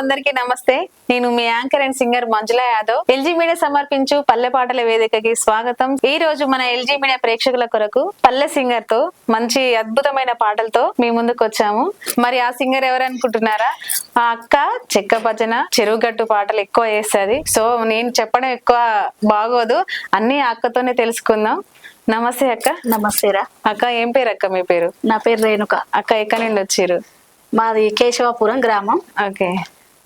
అందరికీ నమస్తే. నేను మీ anchor and singer Manjula Yadav. LG media సమర్పించు పల్లె పాటల వేదికకి స్వాగతం. ఈ రోజు మన ఎల్జీ మీడియా ప్రేక్షకుల కొరకు పల్లె సింగర్తో మంచి అద్భుతమైన పాటలతో మీ ముందుకు వచ్చాము. మరి ఆ సింగర్ ఎవరు అనుకుంటున్నారా? ఆ అక్క చెక్క భజన చెరువుగట్టు పాటలు ఎక్కువ వేస్తుంది. సో నేను చెప్పడం ఎక్కువ బాగోదు. అన్ని అక్కతోనే తెలుసుకుందాం. నమస్తే అక్క. నమస్తేరా అక్క ఏం పేరు అక్క మీ పేరు? నా పేరు రేణుక. అక్క ఎక్కడి నుండి వచ్చిర్రు మాది కేశవాపురం గ్రామం. ఓకే.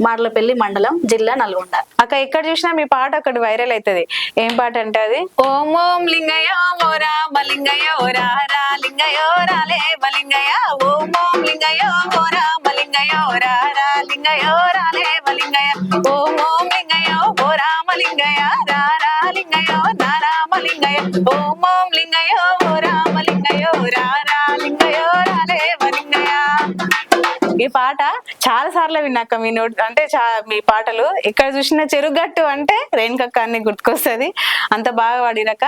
మాడలపల్లి మండలం జిల్లా నల్గొండ అక్క ఎక్కడ చూసినా మీ పాట ఒకటి వైరల్ అవుతుంది ఏం పాట అంటే అది ఓం ఓం లింగయ్య ఓరా బలింగయ్య ఓరా రా లింగయ్య రాలే బలింగయ్య ఓం ఓం లింగయ్య ఓరా బలింగయ్య ఓరా రా లింగయ్య రాలే బలింగయ్య ఓం ఓం లింగయ్య ఓరా మలింగయ్య రా రా లింగయ్య నారా మలింగయ్య ఓం ఓం లింగయ్య ఓరా మలింగయ్య రా రా లింగయ్య రాలే ఈ పాట చాలా సార్లు విన్నాక మీ నోట్ అంటే చా మీ పాటలు ఎక్కడ చూసినా చెరుగట్టు అంటే రేణుకక్క అన్ని గుర్తుకొస్తుంది. అంత బాగా పాడినాక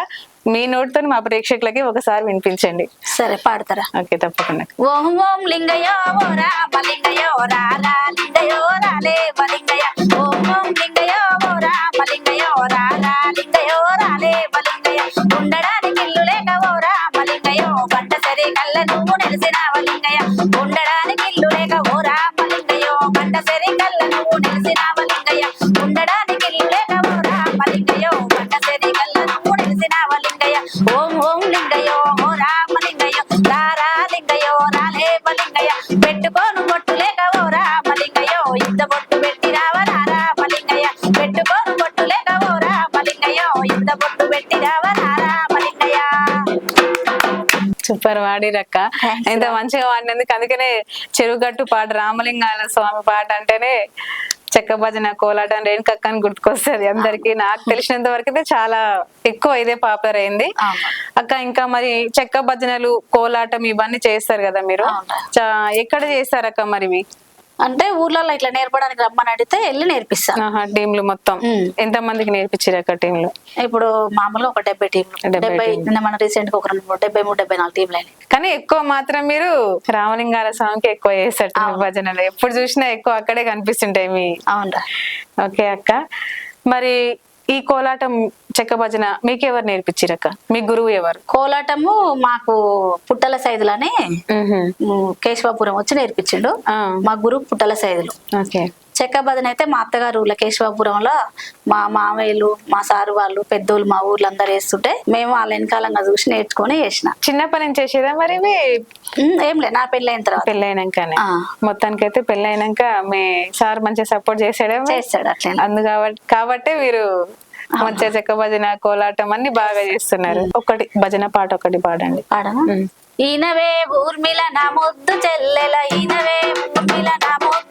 మీ నోటితో మా ప్రేక్షకులకి ఒకసారి వినిపించండి. సరే పాడతారా? ఓకే తప్పకుండా. ఓం ఓం లింగయ్య ఓరా బలింగయ్య ఓరా రా లింగయ్య రాలే బలింగయ్య ఓం ఓం లింగయ్య ఓరా బలింగయ్య ఓరా రా లింగయ్య రాలే బలింగయ్య ఉండడానికి ఇల్లు లేక ఓరా బలింగయ్య గంట సరి కళ్ళ నువ్వు నిలిసిన బలింగయ్య ఉండడానికి సూపర్ వాడిరక్క ఇంత మంచిగా వాడినందుకు అందుకనే చెరుగట్టు పాట రామలింగాల స్వామి పాట అంటేనే చెక్క భజన కోలాటం రేణుకక్క అని గుర్తుకొస్తుంది అందరికి. నాకు తెలిసినంత వరకు అయితే చాలా ఎక్కువ ఇదే పాపులర్ అయింది. అక్క ఇంకా మరి చెక్క భజనలు కోలాటం ఇవన్నీ చేస్తారు కదా మీరు? ఎక్కడ చేస్తారు అక్క మరి అంటే ఊర్లలో ఇట్లా నేర్పడానికి రమ్మని అడిగితే వెళ్ళి నేర్పిస్తా. ఆహా, టీంలు మొత్తం. ఎంత మందికి నేర్పించారు అక్క టీంలు? ఇప్పుడు మామూలుగా ఒక డెబ్బై టీంలు. డెబ్బై మన రీసెంట్గా ఒక రెండు మూడు డెబ్బై మూడు డెబ్బై నాలుగు టీంలు అయినాయి. కానీ ఎక్కువ మాత్రం మీరు రామలింగాల స్వామికి ఎక్కువ చేస్తారు భజనలు. ఎప్పుడు చూసినా ఎక్కువ అక్కడే కనిపిస్తుంటాయి మీ అవునరా ఓకే అక్క. మరి ఈ కోలాటం చెక్క భజన మీకు ఎవరు నేర్పించారు అక్క మీ గురువు ఎవరు? కోలాటము మాకు పుట్టల సైదులని ఉమ్, కేశవాపురం వచ్చి నేర్పించిండు. మా గురువు పుట్టల సైదులు. ఓకే. చెక్క బదన అయితే మా అత్తగారు ఊర్లో కేశవాపురంలో మా మామయ్యలు మా సారు వాళ్ళు పెద్దోళ్ళు మా ఊర్లో అందరు వేస్తుంటే మేము వాళ్ళ వెనకాలంగా చూసి నేర్చుకొని చేసిన. చిన్నప్పటి నుంచి చేసేదా మరి ఇవి ఏం లేదు నా పెళ్ళి అయిన తర్వాత. పెళ్ళైనాకనే? ఆ. మొత్తానికి అయితే పెళ్ళైనాక మీ సార్ మంచిగా సపోర్ట్ చేసాడే చేస్తాడు అట్లే అందు కాబట్టి కాబట్టే మీరు మంచిగా చెక్క భజన కోలాటం అన్ని బాగా చేస్తున్నారు. ఒకటి భజన పాట ఒకటి పాడండి. పాడనా ఉమ్. ఈనవే ఊర్మిళ నా ముద్దు చెల్లెల ఈనవే ఊర్మిళ నా ముద్దు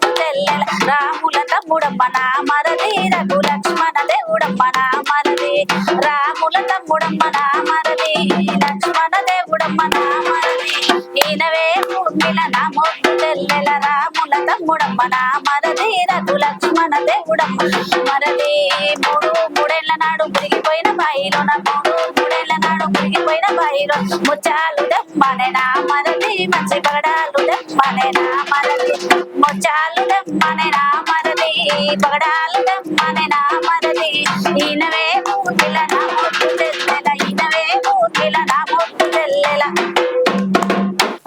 రాముల తమ్ముడమ్మ నా మరది రఘు లక్ష్మణ దేవుడమ్మ నా మరది. రాముల తమ్ముడమ్మ నా మరది లక్ష్మణ దేవుడమ్మ నా మరది. ఈనవే ఊర్మిళ నా ముద్దు తెల్లెల రాముల తమ్ముడమ్మ నా మరది రఘు లక్ష్మణ దేవుడమ్మ మరది. మూడు మూడేళ్ళ నాడు మురిగిపోయిన బాయిలో నా మురిగిపోయిన ముచ్చాలు దమ్మనే నా మరది మంచి పగడాలు దమ్మనే నా మరది ముచ్చాలు దమ్మనే నా మరది పగడాలు దమ్మనే నా మరది ఈనవే మూటిల నా ముట్టు తెల్లెల ఈనవే మూటిల నా ముట్టు తెల్లెల.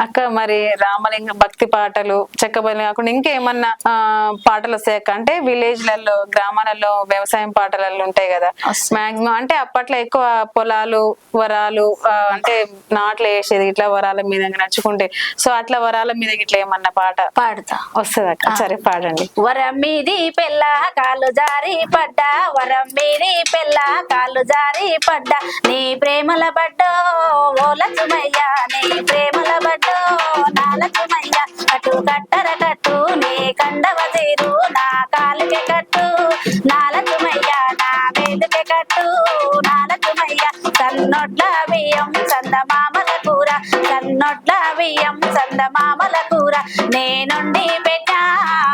అక్క మరి రామలింగ భక్తి పాటలు చెక్క భజన కాకుండా ఇంకేమన్నా పాటలు వస్తాయి అక్క? అంటే విలేజ్లలో గ్రామాలలో వ్యవసాయం పాటలలో ఉంటాయి కదా. మాక్సిమం అంటే అప్పట్లో ఎక్కువ పొలాలు వరాలు అంటే నాట్లు వేసేది ఇట్లా వరాల మీద నడుచుకుంటే. సో అట్లా వరాల మీద ఇట్లా ఏమన్నా పాట? పాడుతా. వస్తుంది అక్క? సరే పాడండి. వరం మీది పెళ్ళ కాళ్ళు జారి పడ్డా. వరం మీది పెళ్ళ కాళ్ళు జారి పడ్డా. నీ ప్రేమల బడ్డో ఓ లక్ష్మయ్య నీ ప్రేమల కండవ తీరు నా కాలుకే కట్టు నా నా వేలుకే కట్టు నా లక్ష్మయ్య కన్నొడ్ల బియ్యం చందమామల కూర కన్నొడ్ల బియ్యం చందమామల కూర. నేనుండి పెట్టా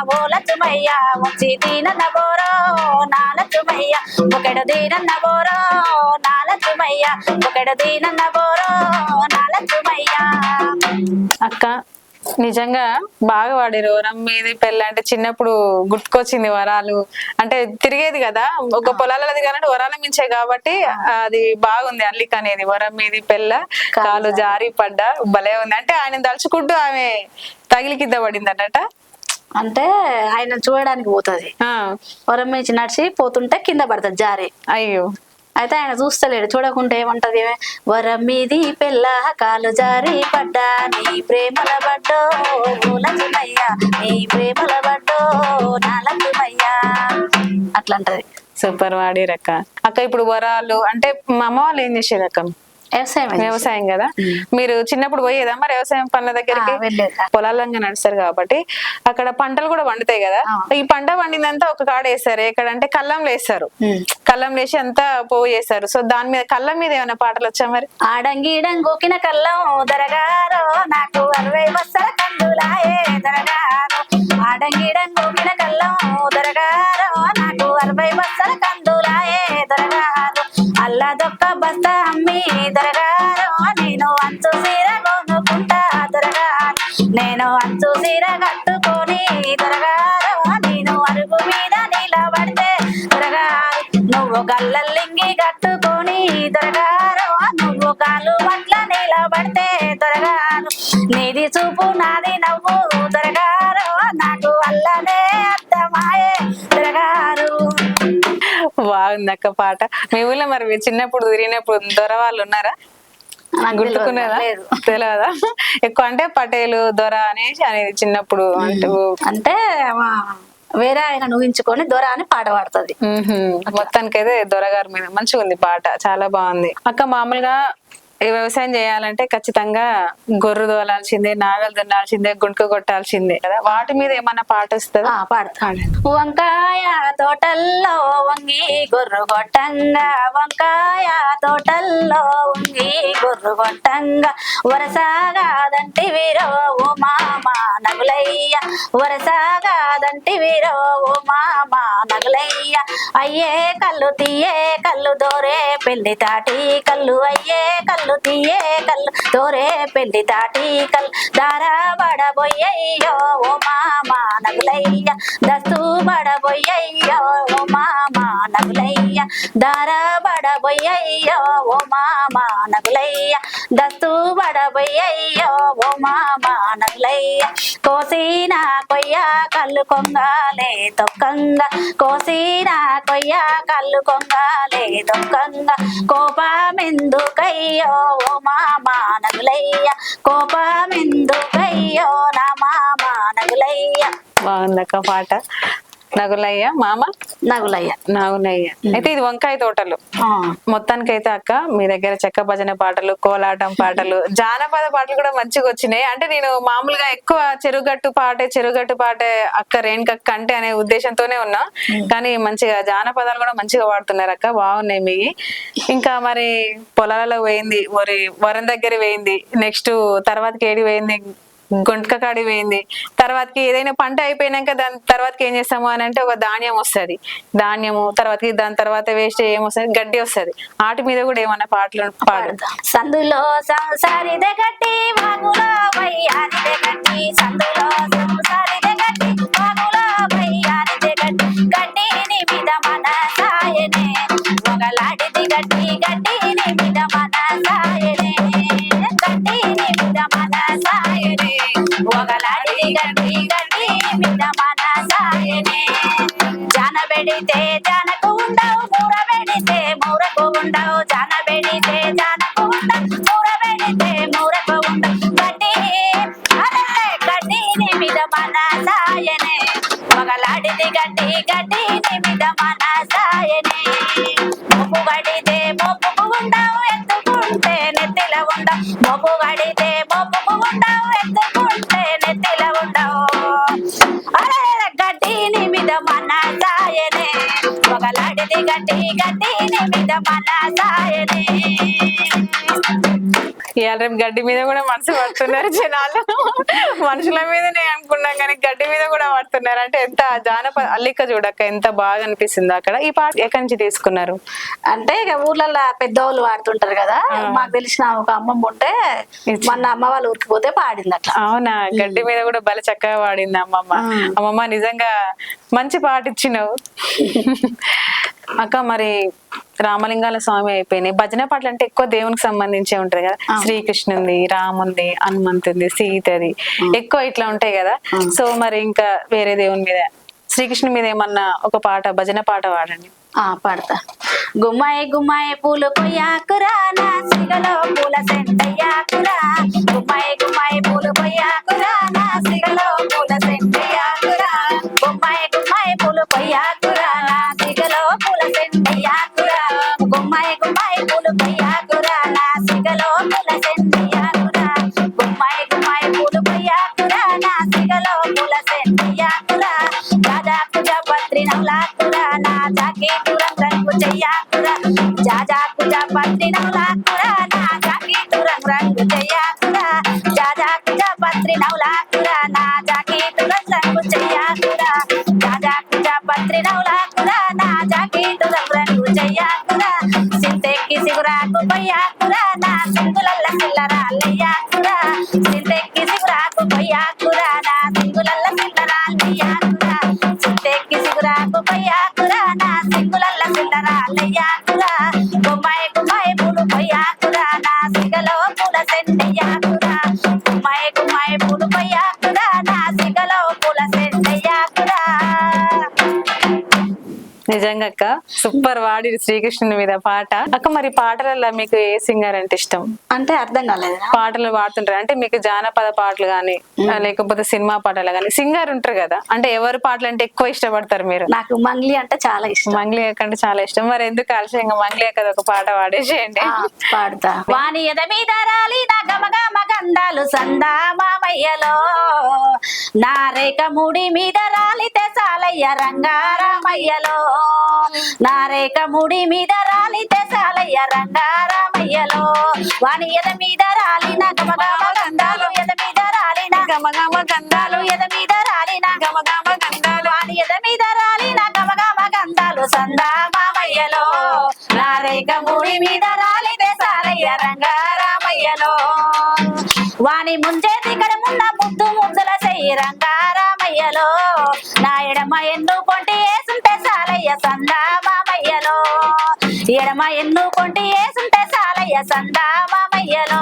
ఓ లక్ష్మయ్య వచ్చి దీనన్న బోరో నా ఒకడు దీనన్న బోరో నా ఒకడు దీనన్న బోరో నా అక్క నిజంగా బాగా వాడారు. వరం మీది పెళ్ళి అంటే చిన్నప్పుడు గుర్తుకొచ్చింది వరాలు. అంటే తిరిగేది కదా ఒక పొలాలలో దిగాలంటే వరాల మించే కాబట్టి అది బాగుంది అల్లిక అనేది. వరం మీది పెళ్ళ కాలు జారి. పడ్డ భలే ఉంది. అంటే ఆయన తలుచుకుంటూ ఆమె తగిలి కింద పడింది అన్నట అంటే ఆయన చూడడానికి పోతుంది. వరం మించి నడిచి పోతుంటే కింద పడుతుంది జారి. అయ్యో. అయితే ఆయన చూస్తలేడు. చూడకుంటే ఏమంటది వరం మీది పిల్ల కాలు జారి పడ్డా నీ ప్రేమల పడ్డో లక్ష్మయ్యా నీ ప్రేమల పడ్డో నా లక్ష్మయ్యా అట్లా అంటది సూపర్ వాడిరక్క. అక్క ఇప్పుడు వరాలు అంటే మా అమ్మ వాళ్ళు ఏం చేసేది అక్క వ్యవసాయం కదా? మీరు చిన్నప్పుడు పోయేదా మరి వ్యవసాయం పనుల దగ్గరికి? పొలాలంగా నడుస్తారు కాబట్టి. అక్కడ పంటలు కూడా వండుతాయి కదా? ఈ పంట వండిందంతా ఒక కాడ వేస్తారు. ఎక్కడంటే కళ్ళం లేస్తారు. కళ్ళం లేచి అంతా పోవు చేస్తారు. సో దాని మీద కళ్ళం మీద ఏమైనా పాటలు వచ్చా మరి? ఆడంగి గోకిన కళ్ళం దరగారో నాకు అరవై బస్సల కందులాయే దరగారో. ఆడంగి గోకిన కళ్ళం దరగారో నాకు అరవై బస్సల కందులాయే దరగారో. అల్లా నాకు అల్లనే అర్థమాయే దొరగారు బాగుంది అక్క పాట. మీ ఊళ్ళో మరి మీరు చిన్నప్పుడు తిరిగినప్పుడు దొర వాళ్ళు ఉన్నారా? గుర్తుకునేదా తెలియదా ఎక్కువ అంటే పటేలు దొర అనేసి అనేది చిన్నప్పుడు అంటూ. అంటే వేరే ఆయన ఊహించుకొని దొర అని పాట పాడుతుంది. మొత్తానికైతే దొరగారి మీద మంచిగా ఉంది పాట. చాలా బాగుంది. అక్క మామూలుగా ఈ వ్యవసాయం చేయాలంటే ఖచ్చితంగా గొర్రె దోలాల్సిందే నాగలు దున్నాల్సిందే గుంటకు కొట్టాల్సిందే కదా. వాటి మీద ఏమన్నా పాట వస్తుందా? ఆ, పాడతా. వంకాయ తోటల్లో వంగి గొర్రు కొట్టంగా. వంకాయ తోటల్లో వంగి గొర్రు కొట్టంగా. వరసాగాదంటి వీరో ఓ మామ నగులయ్య. వరసాగాదంటి వీరో ఓ మామ నగులయ్య. అయ్యే కళ్ళు తీయే కళ్ళు దోరే పెళ్ళి తాటి కళ్ళు. అయ్యే కళ్ళు తీయే కళ్ళు దోరే పెళ్ళి తాటి కళ్ళు. దారా పడబోయ్యో ఓ మామ నగులయ్య దస్తు బడబోయ్యయ్యో ఓ మామ నగులయ్య దారా బడబోయ్యయ్యో ఓ మామ నగులయ్య దస్తు బడబోయ్యయ్యో ఓ మామ నగులయ్య కోసిన కొయ్య కళ్ళు కొంగాలే తొక్కంగా కోసిన కొయ్య కళ్ళు కొంగాలే తొక్కంగా. కోపమెందుకయ్యో ఓ మామ నగులయ్య కోపమెందుకయ్యో నా మామ నగులయ్య బాగుందక్క పాట. నగులయ్య మామ? నగులయ్య. నాగులయ్య. అయితే ఇది వంకాయ తోటలు. ఆ, మొత్తానికైతే అక్క మీ దగ్గర చెక్క భజన పాటలు కోలాటం పాటలు జానపద పాటలు కూడా మంచిగా వచ్చినాయి. అంటే నేను మామూలుగా ఎక్కువ చెరుగట్టు పాటే చెరుగట్టు పాటే అక్క రేణుకక్క అంటే అనే ఉద్దేశంతోనే ఉన్నా. కానీ మంచిగా జానపదాలు కూడా మంచిగా వాడుతున్నారు అక్క. బాగున్నాయి మీ ఇంకా మరి పొలాలలో వేయింది వరి వరం దగ్గర వేయింది నెక్స్ట్ తర్వాతకి ఏడి వేయింది గుంటక కాడి వేయింది తర్వాతకి ఏదైనా పంట అయిపోయినాక దాని తర్వాతకి ఏం చేస్తాము అని అంటే ఒక ధాన్యం వస్తది. ధాన్యము తర్వాతకి దాని తర్వాత వేస్ట్ ఏమొస్తుంది గడ్డి వస్తది. వాటి మీద కూడా ఏమన్నా పాటలు పాడు. సందులో సంసారిదే గట్టి వాగులో వయ్యారిదే గట్టి సందులో సంసారిదే గట్టి వాగులో వయ్యారిదే గట్టి గడ్డిని మీద మన సాయనే. ఒకలాడిది గట్టి గడ్డిని మీద మన సాయనే. గడ్డిని సాయనే ఒకలాడిది గట్టి మీద మన సాయనే జాన పెడితే జానకు ఉండవు మూర పెడితే మూరకు ఉండవు జాన పెడితే జానకు ఉండవు మూర పెడితే మూరకు ఉండవు గడ్డి అరే గడ్డిని మీద మన సాయనే మగలాడిది గడ్డి గడ్డిని మీద మన సాయనే మొప్పు గడితే మొప్పుకు ఉండవు ఎత్తుకుంటే నెత్తిల ఉండవు మొప్పు గడితే సాయనే. మొగలాడిది గట్టి గట్టి మీద మన సాయనే. ఇవాళ రేపు గడ్డి మీద కూడా మనసు పడుతున్నారు జనాలు. మనుషుల మీదనే అనుకున్నాం కానీ గడ్డి మీద కూడా పడుతున్నారు. అంటే ఎంత జానపద అల్లిక చూడక్క ఎంత బాగా అనిపిస్తుంది అక్కడ. ఈ పాట ఎక్కడి నుంచి తీసుకున్నారు? అంటే ఇక ఊర్లలో పెద్దవాళ్ళు వాడుతుంటారు కదా. మాకు తెలిసిన ఒక అమ్మమ్మ ఉంటే మొన్న అమ్మ వాళ్ళ ఊరికి పోతే పాడింది అట్లా. అవునా? గడ్డి మీద కూడా బల చక్కగా వాడింది అమ్మమ్మ. అమ్మమ్మ నిజంగా మంచి పాట ఇచ్చినావు. అక్క మరి రామలింగాల స్వామి అయిపోయినాయి. భజన పాటలు అంటే ఎక్కువ దేవునికి సంబంధించే ఉంటాయి కదా. శ్రీకృష్ణుంది రాముంది హనుమంతుంది సీతది ఎక్కువ ఇట్లా ఉంటాయి కదా. సో మరి ఇంకా వేరే దేవుని మీద శ్రీకృష్ణుని మీద ఏమన్నా ఒక పాట భజన పాట వాడండి ఆ పాడతా. గుమ్మాయి గుమ్మాయి పూలు కొయ్యాకురా నా సిగలో పూల సెంటయ్యాకురా. గుమ్మాయి గుమ్మాయి పూలు కొయ్యాకురా నా సిగలో పూల సెంటయ్యాకురా. గుమ్మాయి గుమ్మాయి పూలు కొయ్యాకురా నా సెంటయ్యాకురా గుమ్మాయి గుమ్మాయి పూలు కొయ్యాకురా నా సిగలో పూల సెంటయ్యాకురా గుమ్మాయి గుమ్మాయి పూలు కొయ్యాకురా నా సిగలో పూల సెంటయ్యాకురా రాజాకు జపత్రి నవలాకురా నా జాకెట్టు రంగు చెయ్యాకురా జాజాకు జపత్రి నవలాకురా నా జాకెట్టు రంగు చెయ్యాకురా జాజాకు జపత్రి నవలాకురా నా జాకెట్టు రంగు చెయ్యాకురా జాజాకు జపత్రి నవలాకురా నా జాకెట్టు రంగు చెయ్యాకురా సింతెక్కి సిగురాకు పొయ్యాకురా నా సింగులల్ల సిల్లరాలయ్యాకురా సింతెక్కి సిగురాకు పొయ్యాకురా నా సింగులల్ల సిల్లరాలయ్యాకురా సింతెక్కి సిగురాకు పొయ్యాకురా నా సింగులల్ల సిల్లరాలయ్యాకురా గుమ్మాయి గుమ్మాయి పూలు పొయ్యాకురా నా సిగలో పూల సెండయ్యాకురా నిజంగా అక్క. సూపర్ వాడి శ్రీకృష్ణుని మీద పాట. అక్క మరి పాటలలో మీకు ఏ సింగర్ అంటే ఇష్టం? అంటే అర్థం కాలేదురా. పాటలు పాడుతుంటారు. అంటే మీకు జానపద పాటలు గానీ లేకపోతే సినిమా పాటలు గానీ సింగర్ ఉంటారు కదా. అంటే ఎవరి పాటలు అంటే ఎక్కువ ఇష్టపడతారు మీరు? నాకు మంగ్లీ అంటే చాలా ఇష్టం. మంగ్లీ అక్క అంటే చాలా ఇష్టం. మరి ఎందుకు ఆలస్యంగా మంగ్లీ అక్క ఒక పాట పాడేసేయండి. పాడతా. వాణి ఎద మీద రాలి నా గమగమ గంధాలు సందా మామయ్యలో. నా రేఖ ముడి మీద రాలితే సాలయ్య రంగారామయ్యలో. నారేక ముడి మీద రాలితే సాలయ్య రంగారామయ్యలో వాణి ఎద మీద రాలి నా గమగమ గంధాలు ఎద మీద రాలి నా గమగమ గంధాలు ఎద మీద రాలి నా గమగమ గంధాలు వాణి ఎద మీద రాలి నా గమగమ గంధాలు సందా మామయ్యలో. ముడి మీద రాలితే సాలయ్య రంగారామయ్యలో వాణి ముంచేతి మున్న ముద్దు ముందుల చెయ్యి రంగారామయ్యలో నా ఎడమ ఎందు కొంటి సాలయ్య సందా మామయ్యలో ఎడమ ఎన్నుకుంటే ఏసుంటే వేసుంటే సాలయ్య సందా మామయ్యలో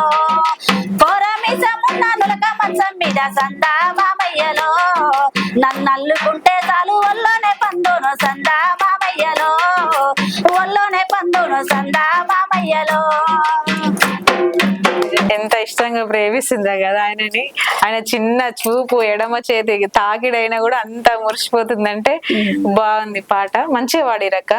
పొరమిసమున్న నులక మంచం మీద సందా మామయ్యలో నన్ను అల్లుకుంటే చాలు ఒల్లోనే పందును సందా మామయ్యలో ఒల్లోనే పందును సందా మామయ్యలో ఇష్టంగా ప్రేమిస్తుందా కదా ఆయనని? ఆయన చిన్న చూపు ఎడమ చేతి తాకిడైనా కూడా అంత మురిసిపోతుందంటే బాగుంది పాట. మంచిగా వాడిరక్క